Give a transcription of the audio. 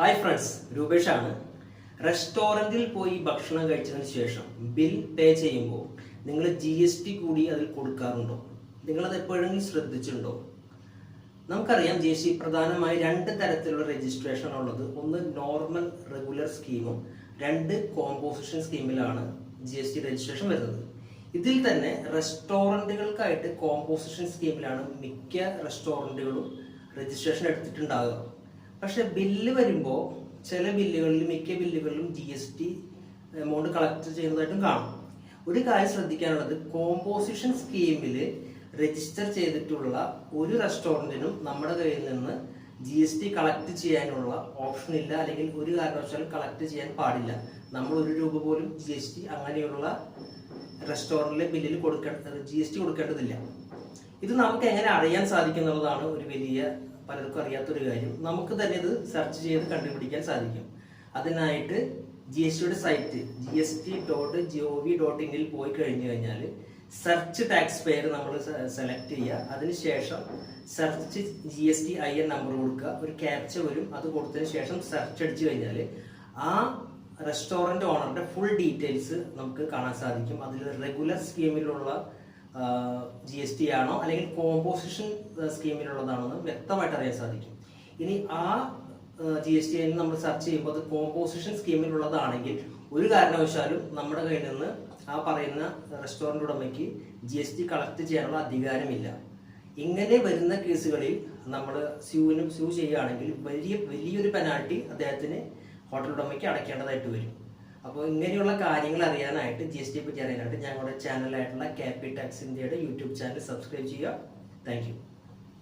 Hi friends രൂപേഷാണ് റെസ്റ്റോറന്റിൽ പോയി ഭക്ഷണം കഴിച്ചതിന് ശേഷം ബിൽ പേ ചെയ്യുമ്പോൾ നിങ്ങൾ ജി എസ് ടി കൂടി അതിൽ കൊടുക്കാറുണ്ടോ? നിങ്ങളത് എപ്പോഴെങ്കിലും ശ്രദ്ധിച്ചിട്ടുണ്ടോ? നമുക്കറിയാം ജി എസ് ടി പ്രധാനമായി രണ്ട് തരത്തിലുള്ള രജിസ്ട്രേഷൻ ഉള്ളത്. ഒന്ന് നോർമൽ റെഗുലർ സ്കീമും രണ്ട് കോമ്പോസിഷൻ സ്കീമിലാണ് ജി എസ് ടി രജിസ്ട്രേഷൻ വരുന്നത്. ഇതിൽ തന്നെ റെസ്റ്റോറന്റുകൾക്കായിട്ട് കോമ്പോസിഷൻ സ്കീമിലാണ് മിക്ക റെസ്റ്റോറന്റുകളും രജിസ്ട്രേഷൻ എടുത്തിട്ടുണ്ടാകുക പക്ഷെ ബില്ല് വരുമ്പോൾ ചില ബില്ലുകളിൽ മിക്ക ബില്ലുകളിലും G S T amount collect ചെയ്യുന്നതായിട്ടും കാണും. ഒരു കാര്യം ശ്രദ്ധിക്കാനുള്ളത് കോമ്പോസിഷൻ സ്കീമിൽ രജിസ്റ്റർ ചെയ്തിട്ടുള്ള ഒരു റെസ്റ്റോറന്റിനും നമ്മുടെ കയ്യിൽ നിന്ന് ജി എസ് ടി കളക്ട് ചെയ്യാനുള്ള ഓപ്ഷൻ ഇല്ല. അല്ലെങ്കിൽ ഒരു കാരണവശാലും കളക്ട് ചെയ്യാൻ പാടില്ല. നമ്മൾ ഒരു രൂപ പോലും ജി എസ് ടി അങ്ങനെയുള്ള റെസ്റ്റോറന്റിലെ ബില്ലിൽ കൊടുക്കേണ്ടത് ജി എസ് ടി കൊടുക്കേണ്ടതില്ല. ഇത് നമുക്ക് എങ്ങനെ അറിയാൻ സാധിക്കും എന്നുള്ളതാണ് ഒരു വലിയ പലർക്കും അറിയാത്തൊരു കാര്യം. നമുക്ക് തന്നെ ഇത് സെർച്ച് ചെയ്ത് കണ്ടുപിടിക്കാൻ സാധിക്കും. അതിനായിട്ട് ജി എസ് ടിയുടെ site G S T dot G O V dot ഇനിൽ പോയി കഴിഞ്ഞു കഴിഞ്ഞാൽ സെർച്ച് ടാക്സ് പെയർ നമ്മൾ സെലക്ട് ചെയ്യുക അതിനുശേഷം search G S T I N number കൊടുക്കുക. ഒരു ക്യാപ്ച വരും. അത് കൊടുത്തതിന് ശേഷം സെർച്ച് അടിച്ചു കഴിഞ്ഞാൽ ആ റെസ്റ്റോറന്റ് ഓണറിന്റെ ഫുൾ ഡീറ്റെയിൽസ് നമുക്ക് കാണാൻ സാധിക്കും. അതിൽ റെഗുലർ സ്കീമിലുള്ള ജി എസ് ടി ആണോ അല്ലെങ്കിൽ കോമ്പോസിഷൻ സ്കീമിലുള്ളതാണോ എന്ന് വ്യക്തമായിട്ട് അറിയാൻ സാധിക്കും. ഇനി ആ ജി എസ് ടി നമ്മൾ സെർച്ച് ചെയ്യുമ്പോൾ അത് കോമ്പോസിഷൻ സ്കീമിലുള്ളതാണെങ്കിൽ ഒരു കാരണവശാലും നമ്മുടെ കയ്യിൽ നിന്ന് ആ പറയുന്ന റെസ്റ്റോറന്റ് ഉടമയ്ക്ക് ജി എസ് ടി കളക്ട് ചെയ്യാനുള്ള അധികാരമില്ല. ഇങ്ങനെ വരുന്ന കേസുകളിൽ നമ്മൾ സ്യൂവിനും സ്യൂ ചെയ്യുകയാണെങ്കിൽ വലിയ വലിയൊരു പെനാൾട്ടി അദ്ദേഹത്തിന് ഹോട്ടൽ ഉടമയ്ക്ക് അടയ്ക്കേണ്ടതായിട്ട് വരും. അപ്പോൾ ഇങ്ങനെയുള്ള കാര്യങ്ങൾ അറിയാനായിട്ട് ജി എസ് ടി പറ്റി അറിയാനായിട്ട് ഞങ്ങളുടെ ചാനലായിട്ടുള്ള ക്യാപി ടാക്സ് ഇന്ത്യയുടെ യൂട്യൂബ് ചാനൽ സബ്സ്ക്രൈബ് ചെയ്യുക. താങ്ക്